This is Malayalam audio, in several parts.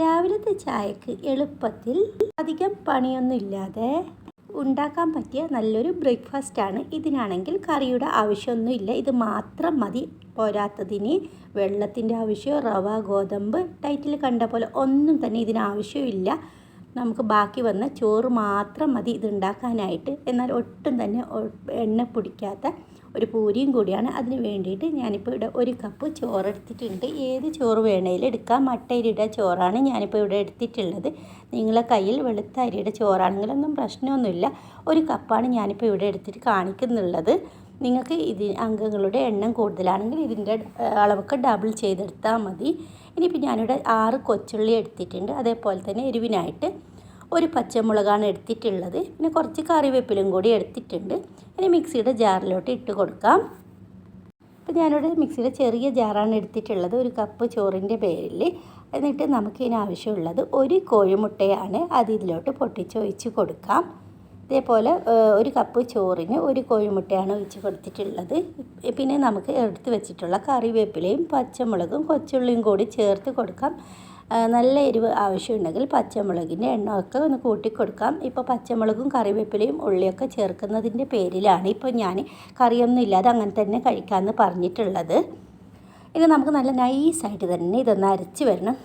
രാവിലത്തെ ചായക്ക് എളുപ്പത്തിൽ അധികം പണിയൊന്നുമില്ലാതെ ഉണ്ടാക്കാൻ പറ്റിയ നല്ലൊരു ബ്രേക്ക്ഫാസ്റ്റാണ്. ഇതിനാണെങ്കിൽ കറിയുടെ ആവശ്യമൊന്നുമില്ല. ഇത് മാത്രം മതി. പോരാത്തതിന് വെള്ളത്തിന്റെ ആവശ്യമോ റവ ഗോതമ്പ് ടൈറ്റിൽ കണ്ട പോലെ ഒന്നും തന്നെ ഇതിനാവശ്യമില്ല. നമുക്ക് ബാക്കി വന്ന ചോറ് മാത്രം മതി ഇത് ഉണ്ടാക്കാനായിട്ട്. എന്നാൽ ഒട്ടും തന്നെ എണ്ണ പിടിക്കാത്ത ഒരു പൂരിയും കൂടിയാണ്. അതിന് വേണ്ടിയിട്ട് ഞാനിപ്പോൾ ഇവിടെ ഒരു കപ്പ് ചോറ് എടുത്തിട്ടുണ്ട്. ഏത് ചോറ് വേണേലും എടുക്കാം. മട്ടരിയുടെ ചോറാണ് ഞാനിപ്പോൾ ഇവിടെ എടുത്തിട്ടുള്ളത്. നിങ്ങളെ കയ്യിൽ വെളുത്ത അരിയുടെ ചോറാണെങ്കിലൊന്നും പ്രശ്നമൊന്നുമില്ല. ഒരു കപ്പാണ് ഞാനിപ്പോൾ ഇവിടെ എടുത്തിട്ട് കാണിക്കുന്നുള്ളത്. നിങ്ങൾക്ക് ഇത് അംഗങ്ങളുടെ എണ്ണം കൂടുതലാണെങ്കിൽ ഇതിന്റെ അളവൊക്കെ ഡബിൾ ചെയ്തെടുത്താൽ മതി. ഇനിയിപ്പോൾ ഞാനിവിടെ ആറ് കൊച്ചുള്ളി എടുത്തിട്ടുണ്ട്. അതേപോലെ തന്നെ എരിവിനായിട്ട് ഒരു പച്ചമുളകാണ് എടുത്തിട്ടുള്ളത്. പിന്നെ കുറച്ച് കറിവേപ്പിലും കൂടി എടുത്തിട്ടുണ്ട്. ഇനി മിക്സിയുടെ ജാറിലോട്ട് ഇട്ട് കൊടുക്കാം. അപ്പോൾ ഞാനിവിടെ മിക്സിയുടെ ചെറിയ ജാറാണ് എടുത്തിട്ടുള്ളത്. ഒരു കപ്പ് ചോറിന്റെ പേരിൽ എന്നിട്ട് നമുക്ക് ഇതിന് ആവശ്യമുള്ളത് ഒരു കോഴിമുട്ടയാണ് അത് ഇതിലോട്ട് പൊട്ടിച്ചൊഴിച്ച് കൊടുക്കാം. ഇതേപോലെ ഒരു കപ്പ് ചോറിന് ഒരു കോഴിമുട്ടയാണ് ഒഴിച്ച് കൊടുത്തിട്ടുള്ളത്. പിന്നെ നമുക്ക് എടുത്ത് വെച്ചിട്ടുള്ള കറിവേപ്പിലയും പച്ചമുളകും കൊച്ചുള്ളിയും കൂടി ചേർത്ത് കൊടുക്കാം. നല്ല എരിവ് ആവശ്യമുണ്ടെങ്കിൽ പച്ചമുളകിന്റെ എണ്ണമൊക്കെ ഒന്ന് കൂട്ടിക്കൊടുക്കാം. ഇപ്പോൾ പച്ചമുളകും കറിവേപ്പിലയും ഉള്ളിയൊക്കെ ചേർക്കുന്നതിന്റെ പേരിലാണ് ഇപ്പോൾ ഞാൻ കറിയൊന്നും ഇല്ലാതെ അങ്ങനെ തന്നെ കഴിക്കാമെന്ന് പറഞ്ഞിട്ടുള്ളത്. ഇനി നമുക്ക് നല്ല നൈസായിട്ട് തന്നെ ഇതൊന്ന് അരച്ച് വരണം.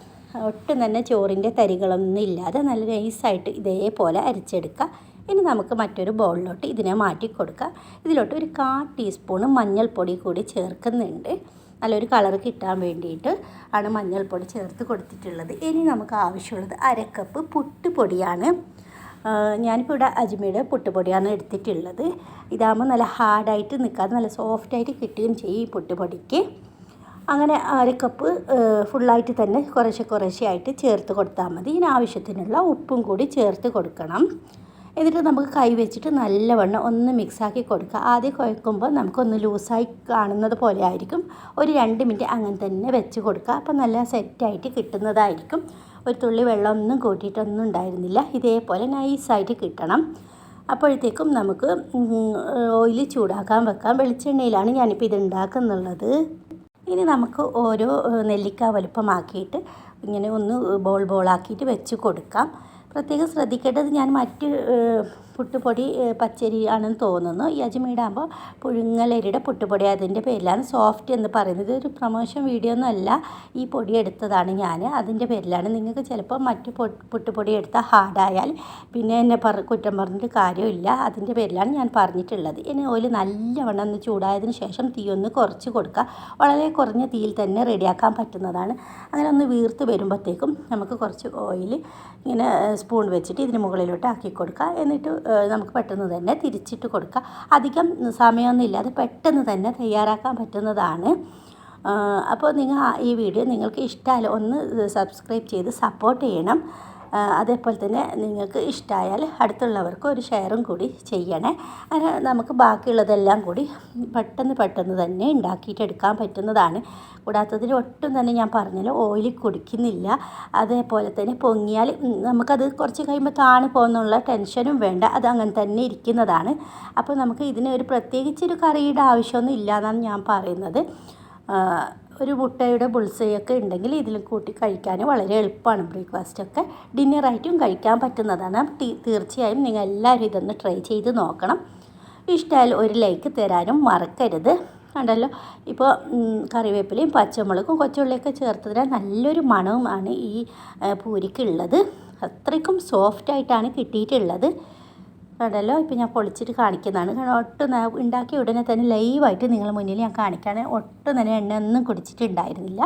ഒട്ടും തന്നെ ചോറിന്റെ തരികളൊന്നും ഇല്ലാതെ നല്ല നൈസായിട്ട് ഇതേപോലെ അരച്ചെടുക്കുക ഇനി നമുക്ക് മറ്റൊരു ബൗളിലോട്ട് ഇതിനെ മാറ്റി കൊടുക്കാം ഇതിലോട്ട് ഒരു കാ ടീസ്പൂണ് മഞ്ഞൾപ്പൊടി കൂടി ചേർക്കുന്നുണ്ട്. നല്ലൊരു കളർ കിട്ടാൻ വേണ്ടിയിട്ട് ആണ് മഞ്ഞൾപ്പൊടി ചേർത്ത് കൊടുത്തിട്ടുള്ളത്. ഇനി നമുക്ക് ആവശ്യമുള്ളത് അരക്കപ്പ് പുട്ടുപൊടിയാണ് ഞാനിപ്പോൾ ഇവിടെ അജ്മയുടെ പുട്ടുപൊടിയാണ് എടുത്തിട്ടുള്ളത്. ഇതാകുമ്പോൾ നല്ല ഹാർഡായിട്ട് നിൽക്കാതെ നല്ല സോഫ്റ്റായിട്ട് കിട്ടുകയും ചെയ്യും ഈ പുട്ടുപൊടിക്ക് അങ്ങനെ അരക്കപ്പ് ഫുള്ളായിട്ട് തന്നെ കുറേശ്ശെ കുറേശ്ശെ ആയിട്ട് ചേർത്ത് കൊടുത്താൽ മതി. ഇതിന് ആവശ്യത്തിനുള്ള ഉപ്പും കൂടി ചേർത്ത് കൊടുക്കണം. എന്നിട്ട് നമുക്ക് കൈ വെച്ചിട്ട് നല്ലവണ്ണം ഒന്ന് മിക്സാക്കി കൊടുക്കുക. ആദ്യം കുഴക്കുമ്പോൾ നമുക്കൊന്ന് ലൂസായി കാണുന്നത് പോലെ ആയിരിക്കും. ഒരു രണ്ട് മിനിറ്റ് അങ്ങനെ തന്നെ വെച്ച് കൊടുക്കുക. അപ്പോൾ നല്ല സെറ്റായിട്ട് കിട്ടുന്നതായിരിക്കും. ഒരു തുള്ളി വെള്ളം വെള്ളമൊന്നും കൂട്ടിയിട്ടൊന്നും ഉണ്ടായിരുന്നില്ല. ഇതേപോലെ നൈസായിട്ട് കിട്ടണം. അപ്പോഴത്തേക്കും നമുക്ക് ഓയിൽ ചൂടാക്കാൻ വെക്കാം. വെളിച്ചെണ്ണയിലാണ് ഞാനിപ്പോൾ ഇത് ഉണ്ടാക്കുന്നുള്ളത്. ഇനി നമുക്ക് ഓരോ നെല്ലിക്ക വലുപ്പമാക്കിയിട്ട് ഇങ്ങനെ ഒന്ന് ബോൾ ബോളാക്കിയിട്ട് വെച്ച് കൊടുക്കാം. പ്രത്യേകം ശ്രദ്ധിക്കേണ്ടത് ഞാൻ മറ്റ് പുട്ടുപൊടി പച്ചരി ആണെന്ന് തോന്നുന്നു. ആകുമ്പോൾ പുഴുങ്ങലരിയുടെ പുട്ടുപൊടി അതിന്റെ പേരിലാണ്. സോഫ്റ്റ് എന്ന് പറയുന്നത് ഒരു പ്രൊമോഷൻ വീഡിയോ ഒന്നുമല്ല ഈ പൊടി എടുത്തതാണ് ഞാൻ. അതിന്റെ പേരിലാണ്. നിങ്ങൾക്ക് ചിലപ്പോൾ മറ്റു പുട്ടുപൊടി എടുത്താൽ ഹാർഡായാൽ പിന്നെ എന്നെ പറ കുറ്റം പറഞ്ഞിട്ട് കാര്യമില്ല. അതിന്റെ പേരിലാണ് ഞാൻ പറഞ്ഞിട്ടുള്ളത്. ഇനി ഓയിൽ നല്ലവണ്ണം ഒന്ന് ചൂടായതിന് ശേഷം തീ ഒന്ന് കുറച്ച് കൊടുക്കുക. വളരെ കുറഞ്ഞ തീയിൽ തന്നെ റെഡിയാക്കാൻ പറ്റുന്നതാണ്. അങ്ങനെ ഒന്ന് വീർത്ത് വരുമ്പോഴത്തേക്കും നമുക്ക് കുറച്ച് ഓയിൽ ഇങ്ങനെ സ്പൂൺ വെച്ചിട്ട് ഇതിന് മുകളിലോട്ട് ആക്കി കൊടുക്കുക. എന്നിട്ട് നമുക്ക് പെട്ടെന്ന് തന്നെ തിരിച്ചിട്ട് കൊടുക്കുക. അധികം സമയമൊന്നും ഇല്ലാതെ പെട്ടെന്ന് തന്നെ തയ്യാറാക്കാൻ പറ്റുന്നതാണ്. അപ്പോൾ നിങ്ങൾ ഈ വീഡിയോ നിങ്ങൾക്ക് ഇഷ്ടമല്ല ഒന്ന് സബ്സ്ക്രൈബ് ചെയ്ത് സപ്പോർട്ട് ചെയ്യണം. അതേപോലെ തന്നെ നിങ്ങൾക്ക് ഇഷ്ടമായാൽ അടുത്തുള്ളവർക്ക് ഒരു ഷെയറും കൂടി ചെയ്യണേ. അങ്ങനെ നമുക്ക് ബാക്കിയുള്ളതെല്ലാം കൂടി പെട്ടെന്ന് പെട്ടെന്ന് തന്നെ ഉണ്ടാക്കിയിട്ടെടുക്കാൻ പറ്റുന്നതാണ്. കൂടാത്തതിൽ ഒട്ടും തന്നെ ഞാൻ പറഞ്ഞല്ലോ ഓയിൽ കുടിക്കുന്നില്ല. അതേപോലെ തന്നെ പൊങ്ങിയാൽ നമുക്കത് കുറച്ച് കഴിയുമ്പോൾ താണു പോകുന്നുള്ള ടെൻഷനും വേണ്ട. അത് അങ്ങനെ തന്നെ ഇരിക്കുന്നതാണ്. അപ്പോൾ നമുക്ക് ഇതിന് ഒരു പ്രത്യേകിച്ചൊരു കറിയുടെ ആവശ്യമൊന്നും ഇല്ല എന്നാണ് ഞാൻ പറയുന്നത്. ഒരു മുട്ടയുടെ ബുൾസയൊക്കെ ഉണ്ടെങ്കിൽ ഇതിൽ കൂട്ടി കഴിക്കാൻ വളരെ എളുപ്പമാണ് ബ്രേക്ക്ഫാസ്റ്റൊക്കെ. ഡിന്നറായിട്ടും കഴിക്കാൻ പറ്റുന്നതാണ്. തീർച്ചയായും നിങ്ങൾ എല്ലാവരും ഇതൊന്ന് ട്രൈ ചെയ്ത് നോക്കണം. ഇഷ്ടമായാൽ ഒരു ലൈക്ക് തരാനും മറക്കരുത്. കണ്ടല്ലോ? ഇപ്പോൾ കറിവേപ്പിലയും പച്ചമുളകും കൊച്ചുള്ളിയൊക്കെ ചേർത്തതിനാൽ നല്ലൊരു മണവുമാണ് ഈ പൂരിക്കുള്ളത്. അത്രയ്ക്കും സോഫ്റ്റായിട്ടാണ് കിട്ടിയിട്ടുള്ളത്. കണ്ടല്ലോ ഇപ്പോൾ ഞാൻ പൊളിച്ചിട്ട് കാണിക്കുന്നതാണ്. കാരണം ഒട്ടും ഉണ്ടാക്കിയ ഉടനെ തന്നെ ലൈവായിട്ട് നിങ്ങളുടെ മുന്നിൽ ഞാൻ കാണിക്കുകയാണ് ഒട്ടും തന്നെ എണ്ണ ഒന്നും കുടിച്ചിട്ടുണ്ടായിരുന്നില്ല.